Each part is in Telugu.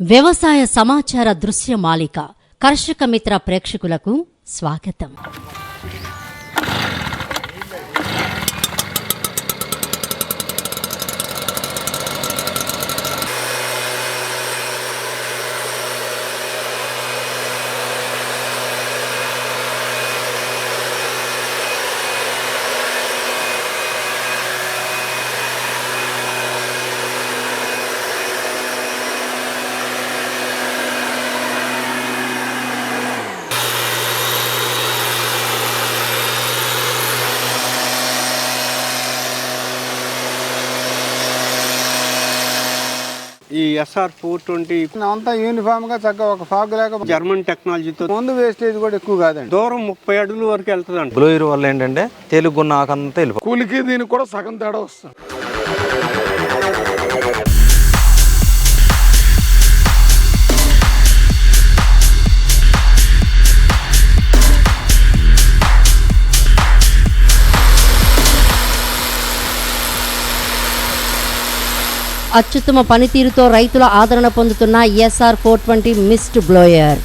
వ్యవసాయ సమాచార దృశ్య మాలిక కర్షక మిత్ర ప్రేక్షకులకు స్వాగతం. ఈ ఎస్ఆర్ ఫోర్ ట్వంటీ అంతా యూనిఫామ్గా చక్కగా ఒక ఫాగ్ లేక జర్మన్ టెక్నాలజీతో ముందు వేస్టేజ్ కూడా ఎక్కువ కాదండి. దూరం ముప్పై అడుగుల వరకు వెళ్తుంది బ్లోయర్ వల్ల ఏంటంటే తెలుగున్న ఆకంతా వెళ్ళిపో కూలికి దీనికి కూడా సగం తేడా వస్తుంది. అత్యుత్తమ పనితీరుతో రైతుల ఆదరణ పొందుతున్న SR four twenty mist blower.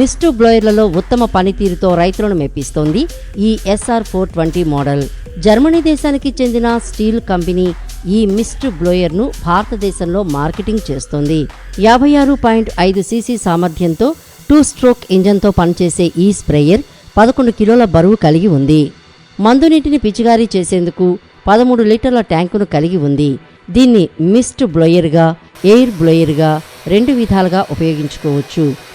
Mist బ్లోయర్లలో ఉత్తమ పనితీరుతో రైతులను మెప్పిస్తోంది ఈ SR four twenty model. Germany దేశానికి చెందిన స్టీల్ కంపెనీ ఈ మిస్ట్ బ్లోయర్ను భారతదేశంలో మార్కెటింగ్ చేస్తోంది. యాభై ఆరు పాయింట్ ఐదు సీసీ సామర్థ్యంతో టూ స్ట్రోక్ ఇంజన్తో పనిచేసే ఈ స్ప్రేయర్ పదకొండు కిలోల బరువు కలిగి ఉంది. మందునీటిని పిచికారీ చేసేందుకు పదమూడు లీటర్ల ట్యాంకును కలిగి ఉంది. దీన్ని మిస్ట్ బ్లోయర్గా ఎయిర్ బ్లోయర్గా రెండు విధాలుగా ఉపయోగించుకోవచ్చు.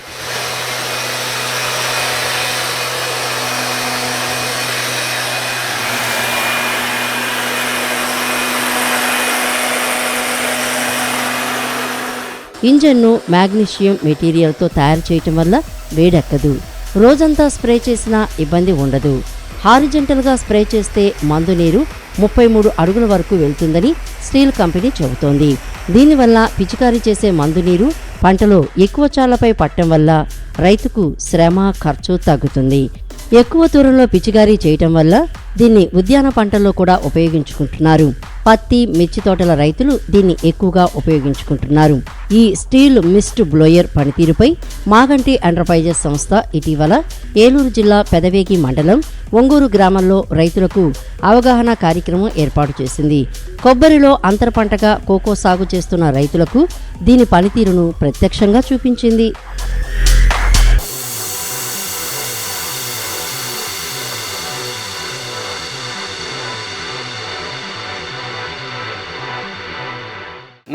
ఇంజన్ను మ్యాగ్నీషియం మెటీరియల్తో తయారు చేయటం వల్ల వేడెక్కదు. రోజంతా స్ప్రే చేసినా ఇబ్బంది ఉండదు. హారిజెంటల్గా స్ప్రే చేస్తే మందు నీరు ముప్పై మూడు అడుగుల వరకు వెళ్తుందని స్టీల్ కంపెనీ చెబుతోంది. దీనివల్ల పిచికారీ చేసే మందు నీరు పంటలో ఎక్కువ చాలపై పట్టడం వల్ల రైతుకు శ్రమ ఖర్చు తగ్గుతుంది. ఎక్కువ దూరంలో పిచికారీ చేయటం వల్ల దీన్ని ఉద్యాన పంటల్లో కూడా ఉపయోగించుకుంటున్నారు. పత్తి మిర్చి తోటల రైతులు దీన్ని ఎక్కువగా ఉపయోగించుకుంటున్నారు. ఈ స్టీల్ మిస్ట్ బ్లోయర్ పనితీరుపై మాగంటి ఎంటర్ప్రైజెస్ సంస్థ ఇటీవల ఏలూరు జిల్లా పెదవేగి మండలం ఒంగూరు గ్రామంలో రైతులకు అవగాహన కార్యక్రమం ఏర్పాటు చేసింది. కొబ్బరిలో అంతర పంటగా కోకో సాగు చేస్తున్న రైతులకు దీని పనితీరును ప్రత్యక్షంగా చూపించింది.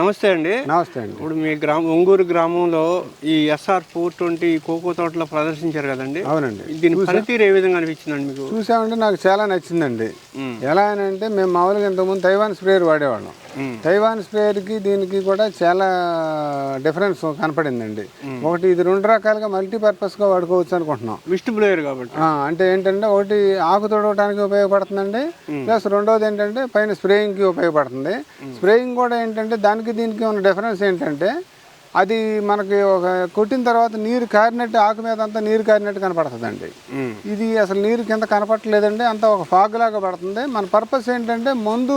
నమస్తే అండి. నమస్తే అండి. ఇప్పుడు మీ గ్రామం ఒంగూరు గ్రామంలో ఈ ఎస్ఆర్ ఫోర్ ట్వంటీ కోకో తోటలో ప్రదర్శించారు కదండి. అవునండి. దీని పనితీరు ఏ విధంగా అనిపించిందండి మీకు? చూసామంటే నాకు చాలా నచ్చిందండి. ఎలా అని అంటే మేము మామూలుగా ఇంతకుముందు తైవాన్ స్ప్రేయర్ వాడేవాళ్ళం. తైవాన్ స్ప్రేయర్కి దీనికి కూడా చాలా డిఫరెన్స్ కనపడిందండి. ఒకటి ఇది రెండు రకాలుగా మల్టీపర్పస్గా వాడుకోవచ్చు అనుకుంటున్నాం. మిస్ట్ బ్లోయర్ కాబట్టి. అంటే ఏంటంటే ఒకటి ఆకు తొడవడానికి ఉపయోగపడుతుందండి ప్లస్ రెండోది ఏంటంటే పైన స్ప్రేయింగ్కి ఉపయోగపడుతుంది. స్ప్రేయింగ్ కూడా ఏంటంటే దానికి దీనికి ఉన్న డిఫరెన్స్ ఏంటంటే అది మనకి ఒక కొట్టిన తర్వాత నీరు కారినట్టు ఆకు మీద అంతా నీరు కారినట్టు కనపడుతుందండి. ఇది అసలు నీరు కింద కనపట్లేదండి అంతా ఒక ఫాగ్ లాగా పడుతుంది. మన పర్పస్ ఏంటంటే ముందు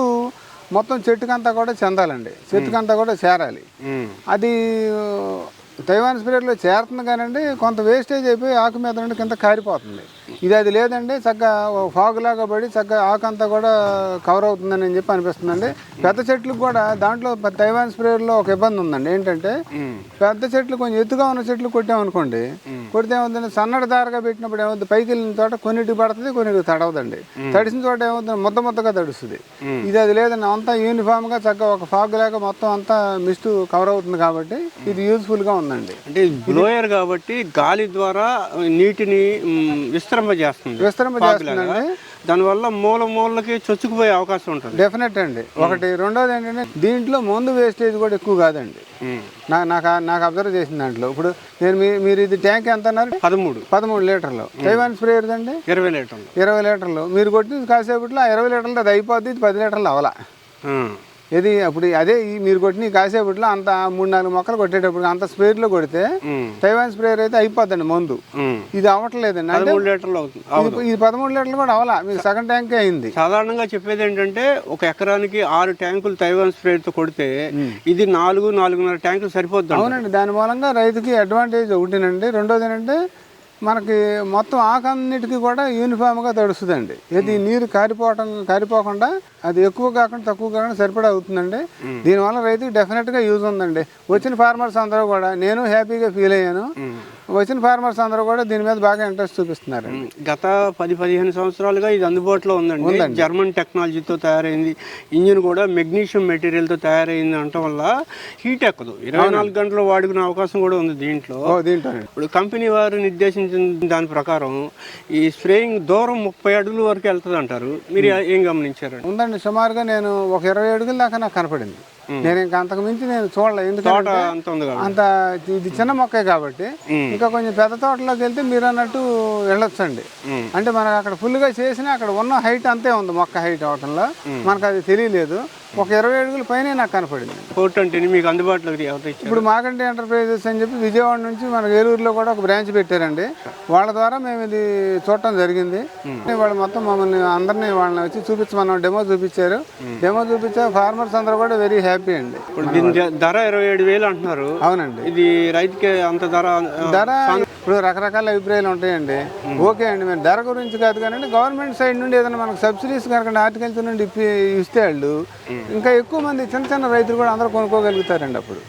మొత్తం చెట్టుకంతా కూడా చెందాలండి. చెట్టుకంతా కూడా చేరాలి. అది తైవాన్ స్ప్రేయర్లో చేరుతుంది కానండి కొంత వేస్టేజ్ అయిపోయి ఆకు మీద నుండి కింద కారిపోతుంది. ఇది అది లేదండి చక్కగా ఫాగ్ లాగా పడి చక్కగా ఆకు అంతా కూడా కవర్ అవుతుందని చెప్పి అనిపిస్తుందండి. పెద్ద చెట్లకు కూడా దాంట్లో తైవాన్ స్ప్రేయర్లో ఒక ఇబ్బంది ఉందండి. ఏంటంటే పెద్ద చెట్లు కొంచెం ఎత్తుగా ఉన్న చెట్లు కొట్టామనుకోండి కొడితే ఏమవుతుంది సన్నటి దారగా పెట్టినప్పుడు ఏమవుతుంది పైకి వెళ్ళిన చోట కొన్నిటికి పడుతుంది కొన్నిటికి తడవదండి. తడిసిన చోట ఏమవుతుంది ముద్ద ముద్దగా తడుస్తుంది. ఇది అది లేదండి అంతా యూనిఫామ్గా చక్కగా ఒక ఫాగ్ లాగా మొత్తం అంతా మిస్ట్ కవర్ అవుతుంది కాబట్టి ఇది యూజ్ఫుల్గా ఉందండి. అంటే బ్లోయర్ కాబట్టి గాలి ద్వారా నీటిని విస్తరింపజేస్తుంది. విస్తరింపజేస్తుందండి. దానివల్ల మూల మూలకి చొచ్చుకుపోయే అవకాశం ఉంటుంది. డెఫినెట్ అండి. ఒకటి రెండోది ఏంటంటే దీంట్లో మందు వేస్టేజ్ కూడా ఎక్కువ కాదండి. నాకు నాకు అబ్జర్వ్ చేసిన దాంట్లో. ఇప్పుడు నేను మీరు ఇది ట్యాంక్ ఎంత అన్నారు? పదమూడు. పదమూడు లీటర్లు. తైవాన్ స్ప్రేయర్ అండి ఇరవై లీటర్లు. ఇరవై లీటర్లు. మీరు కొట్టి కాసేపట్లో ఆ ఇరవై లీటర్లు అది అయిపోద్ది ఇది పది లీటర్లు అవలా. ఇది అప్పుడు అదే ఈ మీరు కొట్టిన కాసేపట్లో అంత మూడు నాలుగు మొక్కలు కొట్టేటప్పుడు అంత స్ప్రేలో కొడితే ఉమ్, తైవాన్ స్ప్రేయర్ అయితే అయిపోద్దండి మందు. ఇది అవ్వట్లేదండి. అంటే లీటర్లు అవుతుంది. ఇది- పదమూడు లీటర్లు కూడా అవలా మీకు సగం ట్యాంకే అయింది. సాధారణంగా చెప్పేది ఏంటంటే ఒక ఎకరానికి ఆరు ట్యాంకులు తైవాన్ స్ప్రేతో కొడితే ఇది నాలుగు నాలుగున్నర ట్యాంకులు సరిపోద్ది అవునండి. దాని మూలంగా రైతుకి అడ్వాంటేజ్ ఒకటినండి. రెండోది ఏంటంటే మనకి మొత్తం ఆకన్నిటికీ కూడా యూనిఫామ్గా తడుస్తుందండి. ఇది నీరు కారిపోవటం కారిపోకుండా అది ఎక్కువ కాకుండా తక్కువ కాకుండా సరిపడా అవుతుందండి. దీనివల్ల రైతుకి డెఫినెట్గా యూజ్ ఉందండి. వచ్చిన ఫార్మర్స్ అందరూ కూడా నేను హ్యాపీగా ఫీల్ అయ్యాను. వచ్చిన ఫార్మర్స్ అందరూ కూడా దీని మీద బాగా ఇంట్రెస్ట్ చూపిస్తున్నారు. గత పది పదిహేను సంవత్సరాలుగా ఇది అందుబాటులో ఉందండి. జర్మన్ టెక్నాలజీతో తయారైంది. ఇంజిన్ కూడా మెగ్నీషియం మెటీరియల్తో తయారైంది అనటం వల్ల హీట్ ఎక్కదు. ఇరవై నాలుగు గంటలు వాడుకునే అవకాశం కూడా ఉంది దీంట్లో. ఓ దీంట్లోనండి ఇప్పుడు కంపెనీ వారు నిర్దేశించిన దాని ప్రకారం ఈ స్ప్రేయింగ్ దూరం ముప్పై అడుగుల వరకు వెళ్తుంది అంటారు మీరు ఏం గమనించారండి? ఉందండి. సుమారుగా నేను ఒక ఇరవై అడుగుల దాకా నాకు కనపడింది. నేను ఇంకా అంతకు మించి నేను చూడలే. తోట ఎందుకంటే అంత ఉంది కదా అంత ఇది చిన్న మొక్కే కాబట్టి ఇంకా కొంచెం పెద్ద తోటలోకి వెళ్తే మీరు అన్నట్టు వెళ్ళొచ్చండి. అంటే మనకు అక్కడ ఫుల్గా చేసినా అక్కడ ఉన్న హైట్ అంతే ఉంది మొక్క హైట్ అవటంలో. మనకు అది తెలియలేదు. ఒక ఇరవై అడుగుల పైనే నాకు కనపడింది. ఫోర్ ట్వంటీని మీకు ఇచ్చారు? ఇప్పుడు మాకంటే ఎంటర్ప్రైజెస్ అని చెప్పి విజయవాడ నుంచి మన ఏలూరులో కూడా ఒక బ్రాంచ్ పెట్టారండి. వాళ్ళ ద్వారా మేము ఇది చూడటం జరిగింది. వాళ్ళు మొత్తం మమ్మల్ని అందరినీ వాళ్ళని వచ్చి చూపించమన్నాం డెమో చూపించారు. డెమో చూపించా ఫార్మర్స్ అందరూ కూడా వెరీ హ్యాపీ అండి. ఇప్పుడు దీని ధర ఇరవై ఏడు వేలు అంటున్నారు. అవునండి. ఇది రైతుకి అంత ధర ధర ఇప్పుడు రకరకాల అభిప్రాయాలు ఉంటాయండి. ఓకే అండి మీరు ధర గురించి కాదు కానీ గవర్నమెంట్ సైడ్ నుండి ఏదైనా మనకు సబ్సిడీస్ కనుక హార్టికల్చర్ నుండి ఇప్పి ఇస్తే వాళ్ళు ఇంకా ఎక్కువ మంది చిన్న చిన్న రైతులు కూడా అందరూ కొనుక్కోగలుగుతారండి అప్పుడు.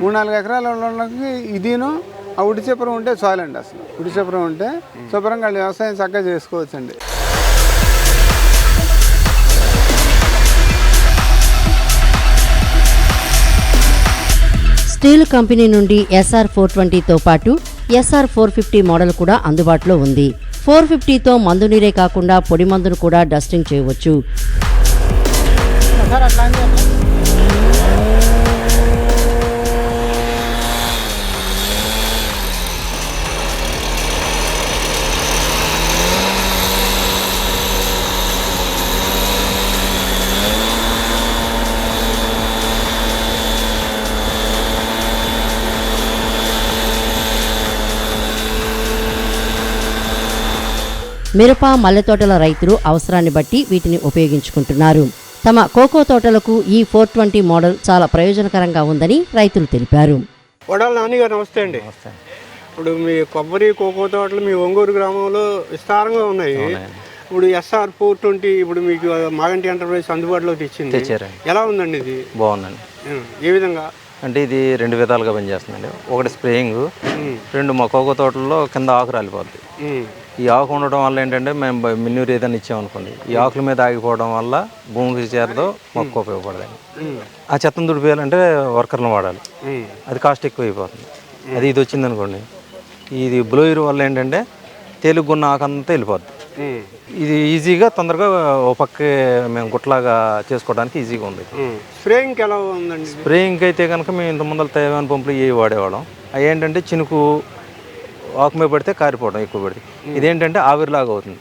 మూడు నాలుగు ఎకరాల వాళ్ళకి ఇదిను ఆ ఉడి చపరం ఉంటే చాలండి అసలు. ఉడి చపరం ఉంటే శుభ్రంగా వాళ్ళు వ్యవసాయం చక్కగా చేసుకోవచ్చండి. స్టీల్ కంపెనీ నుండి ఎస్ఆర్ ఫోర్ ట్వంటీతో పాటు ఎస్ఆర్ ఫోర్ ఫిఫ్టీ మోడల్ కూడా అందుబాటులో ఉంది. ఫోర్ ఫిఫ్టీతో మందు నీరే కాకుండా పొడి మందును కూడా డస్టింగ్ చేయవచ్చు. మిరప మల్లె తోటల రైతులు అవసరాన్ని బట్టి వీటిని ఉపయోగించుకుంటున్నారు. తమ కోకో తోటలకు ఈ ఫోర్ ట్వంటీ మోడల్ చాలా ప్రయోజనకరంగా ఉందని రైతులు తెలిపారు. వడాల నాన్నగారు నమస్తే అండి. ఇప్పుడు మీ కొబ్బరి కోకో తోటలు మీ ఒంగూరు గ్రామంలో విస్తారంగా ఉన్నాయి. ఇప్పుడు ఎస్ఆర్ ఫోర్ ట్వంటీ ఇప్పుడు మీకు మాగంటి ఎంటర్ప్రైజ్ అందుబాటులోకి తెచ్చింది. ఎలా ఉందండి ఇది? బాగుందండి. ఏ విధంగా? అంటే ఇది రెండు విధాలుగా పనిచేస్తుందండి. ఒకటి స్ప్రేయింగ్ రెండు మా కోకో తోటల్లో కింద ఆకు రాలిపోద్ది. ఈ ఆకు ఉండడం వల్ల ఏంటంటే మేము మిన్నూరు ఏదైనా ఇచ్చామనుకోండి ఈ ఆకుల మీద ఆగిపోవడం వల్ల భూమికి చేరదో మొక్క ఉపయోగపడదండి ఆ చెత్తను దుడిపేయాలంటే వర్కర్లను వాడాలి. అది కాస్ట్ ఎక్కువ అయిపోతుంది అది ఇది వచ్చింది అనుకోండి. ఇది బ్లోయర్ వల్ల ఏంటంటే తేలిగ్గున్న ఆకంతా వెళ్ళిపోద్ది. ఇది ఈజీగా తొందరగా ఓ పక్క మేము గుట్లాగా చేసుకోవడానికి ఈజీగా ఉంది. ఉం. స్ప్రేయింగ్కి ఎలా ఉందండి? స్ప్రేయింగ్ అయితే కనుక మేము ఇంత ముందర తైవాన్ పంపులు ఇవి వాడేవాళ్ళం. అవి ఏంటంటే చినుకు ఆకు మీద పడితే కారిపోవడం ఎక్కువ పడితే. ఇదేంటంటే ఆవిరిలాగా అవుతుంది.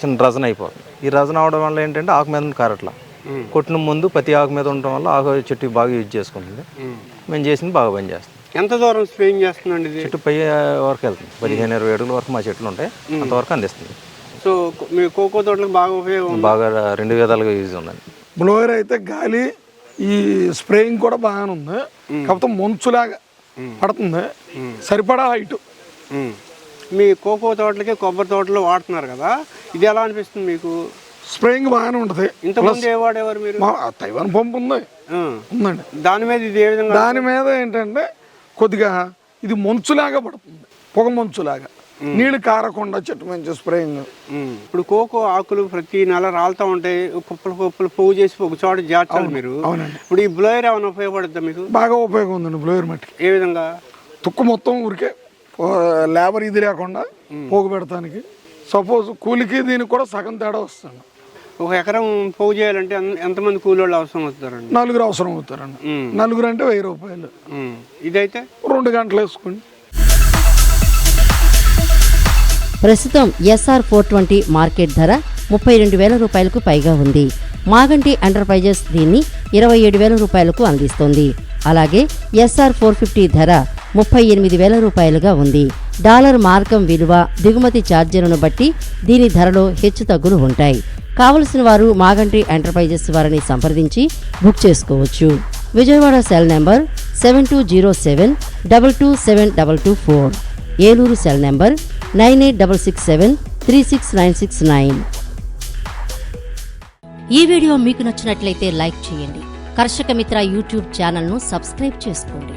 చిన్న రజన అయిపోతుంది ఈ రజన అవడం వల్ల ఏంటంటే ఆకు మీద కారట్లా. కొట్టిన ముందు ప్రతి ఆకు మీద ఉండటం వల్ల ఆకు చెట్టు బాగా యూజ్ చేసుకుంటుంది. మేము. చేసింది బాగా పని చేస్తుంది ఎంత దూరం స్ప్రేయింగ్ చేస్తుందండి ఇది? చెట్టు పై వరకు వెళ్తుంది. పదిహేను ఇరవై అడుగుల వరకు మా చెట్లు ఉంటాయి. అంతవరకు అందిస్తుంది. సో మీ కోకో తోటలకు బాగా ఉపయోగం ఉంది. బాగా రెండు విధాలుగా యూజ్ ఉందండి. బ్లోయర్ అయితే గాలి ఈ స్ప్రేయింగ్ కూడా బాగానే ఉంది. కాకపోతే మంచులాగా పడుతుంది. సరిపడా హైట్. మీ కోకో తోటలకి కొబ్బరి తోటలు వాడుతున్నారు కదా ఇది ఎలా అనిపిస్తుంది మీకు? స్ప్రేయింగ్ బాగానే ఉంటుంది. ఇంతకుముందు ఏ వాడేవారు మీరు? తైవాన్ పంపు ఉంది. ఉందండి. దాని మీద ఇది ఏ విధంగా దాని మీద ఏంటంటే కొద్దిగా ఇది మంచులాగా పడుతుంది పొగ మంచులాగా. నీళ్ళు కారకుండా చెట్టు మంచి స్ప్రేయింగ్. ఇప్పుడు కోకో ఆకులు ప్రతి నెల రాలుతూ ఉంటాయి కుప్పలు కుప్పలు పువ్వు చేసి ఒక చోట చేర్చాలి మీరు. ఇప్పుడు ఈ బ్లోయర్ ఏమైనా ఉపయోగపడుతుందా మీకు? బాగా ఉపయోగం ఉందండి బ్లోయర్ మట్టికి. ఏ విధంగా? తుక్కు మొత్తం ఊరికే లేబర్ ఇది లేకుండా పోగు పెడతానికి. సపోజ్ కూలికి దీనికి కూడా సగం తేడా వస్తుంది. ఒక ఎకరం పోగు చేయాలంటే ఎంతమంది కూలోళ్ళు అవసరం అవుతారండి? నలుగురు అవసరం అవుతారండి. నలుగురు అంటే వెయ్యి రూపాయలు. ఇదైతే? రెండు గంటలు వేసుకోండి. ప్రస్తుతం ఎస్ఆర్ ఫోర్ ట్వంటీ మార్కెట్ ధర ముప్పై రెండు వేల రూపాయలకు పైగా ఉంది. మాగంటి ఎంటర్ప్రైజెస్ దీన్ని ఇరవై ఏడు వేల రూపాయలకు అందిస్తోంది. అలాగే ఎస్ఆర్ ఫోర్ ఫిఫ్టీ ధర ముప్పై ఎనిమిది వేల రూపాయలుగా ఉంది. డాలర్ మార్కం విలువ దిగుమతి ఛార్జీలను బట్టి దీని ధరలో హెచ్చుతగ్గులు ఉంటాయి. కావలసిన వారు మాగంటి ఎంటర్ప్రైజెస్ వారిని సంప్రదించి బుక్ చేసుకోవచ్చు. Vijayawada cell number seven two zero seven double two seven double two four. Eluru cell number nine eight double six seven three six nine six nine. ఈ వీడియో మీకు నచ్చినట్లయితే లైక్ చేయండి. కర్షక మిత్ర యూట్యూబ్ ఛానల్ను సబ్స్క్రైబ్ చేసుకోండి.